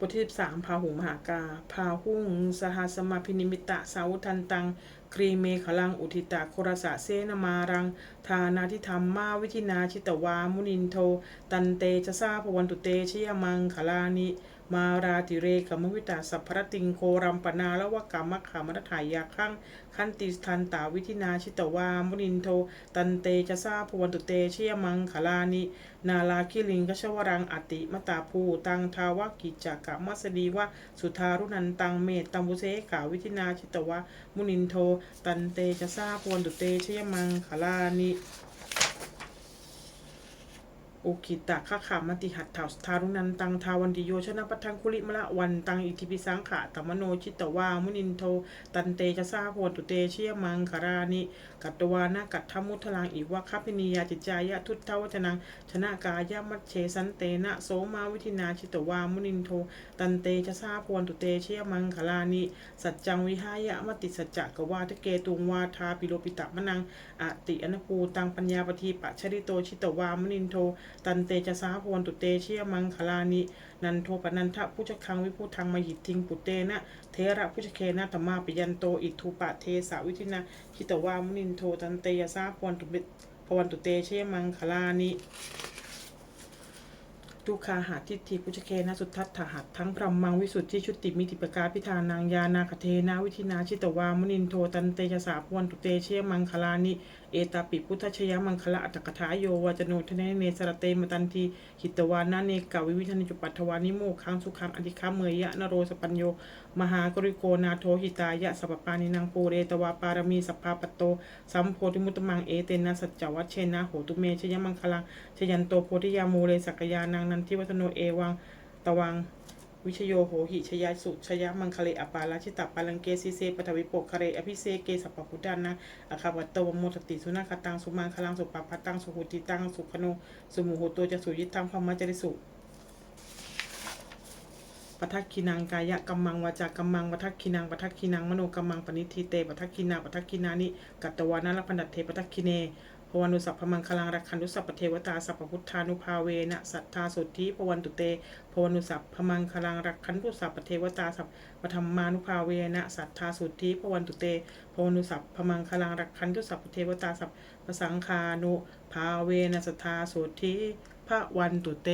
บทที่13พาหุมหากา พาหุงสหสมาพินิมิตะสาวทันตัง ครีเมขลัง อุทิตาโครสะเซนมารัง ทานาทิธรรมมาวิธินาชิตวา มุนินโท ตันเตจะซาพวันตุเตชยมังขลานิมาราติเรกมวิตาสัพพรติงโครัมปนาละวะกามะขามรถายาขั้งขันติทันตาวิธินาชิตวามุนินโท ตันเตจะซาพวันตุเตเชยมังขลานิ นาลาคิลิงกชวรังอติมตาภูตังทาวกิจกะมัสดีวะสุทารุนันตังเมตตัมบุเสกาวิธินาชิตวะมุนินโท ตันเตจะซาพวันตุเตเชยมังขลานิ อุคิตะขะขามติหัตถาสทารุนันตังทาวันติโยชนะปัทังคุลิมละวันตังอิทิปิสังขะตมโนชิตวามุนินโท ตันเตจะซาโพตุเตเชียมังคารานิ กัตตวานะกัตถมุทลังอีวะคัพินียาจิจายะทุตเทวัจนังชนะกายะมัชเชสันเตนะโสมาวิธินาชิตวามุนินโท ตันเตจะซาโพตุเตเชียมังคารานิ สัจจังวิหายะมติสัจจะกวาทเกตุงวาทาปิโลปิตะมะนังอติอนุปูตังปัญญาปทีปะชริโตชิตวามุนินโทตันเตจะสาพวนตุเตเชียมังคลานินันโทปนันทะพุชคังวิพุทังมหิตทิงปุเตนะเทระพุชเคนะธรรมาปยันโตอิทุปะเทสาวิธินาคิตวามุนินโทตันเตยสาพวนตุเบพวันตุเตเชียมังคลานิ ทุกขาหาทิฏฐิพุชเคนะสุทัตถหัตทั้งพรหมังวิสุทธิชุติมิติปกาพิธานางยานาคเทนาวิธินาชิตวามุนินโทตันเตยสาพวนตุเตเชยมังคลานิเอตาปิพุทธชยมังคละอัตถกถาโยวาจโนทเนเนสรเตมตันทีหิตวานาเนกาวิวิธนิจุปัตถวานิโมคังสุขังอธิคัมเมยะนโรสปัญโยมหากริโกนาโทหิตายะสัพปานินังปูเรตวาปารมีสัพพาปตโตสัมโพธิมุตมังเอเตนะสัจจวัชเชนะโหตุเมชยมังคลังชยันโตโพธิยามูเลสักยานังนันทิวัฒโนเอวังตวังวิชโยโหหิชยาสุชยมังคเลอปาราชิตาปาลังเกสิเซปทวิโปกคะเรอภิเสเกสัพพุทธานะอาคาวัตโตวโมทติสุนาคตังสุมังคลังสุปปพัตตังสุหุติตังสุขโนสุมุหุโตจะสุยิตังพมจริสุปทักคินังกายะกัมมังวาจากัมมังปทักคินังปทักคินังมโนกัมมังปณิทิเตปทักคินาปทักคินานิกัตตวานะลพันดัตเทปทักคิเน พวันุสัพพมังคลังรักขันุสัพพเทวตาสัพพพุทธานุภาเวนะสัทธาสุทธิพวันตุเตพวันุสัพพมังคลังรักขันุสัพพเทวตาสัพพธรรมานุภาเวนะสัทธาสุทธิพวันตุเตพวันุสัพพมังคลังรักขันุสัพพเทวตาสัพพสังคานุภาเวนะสัทธาสุทธิพระวันตุเต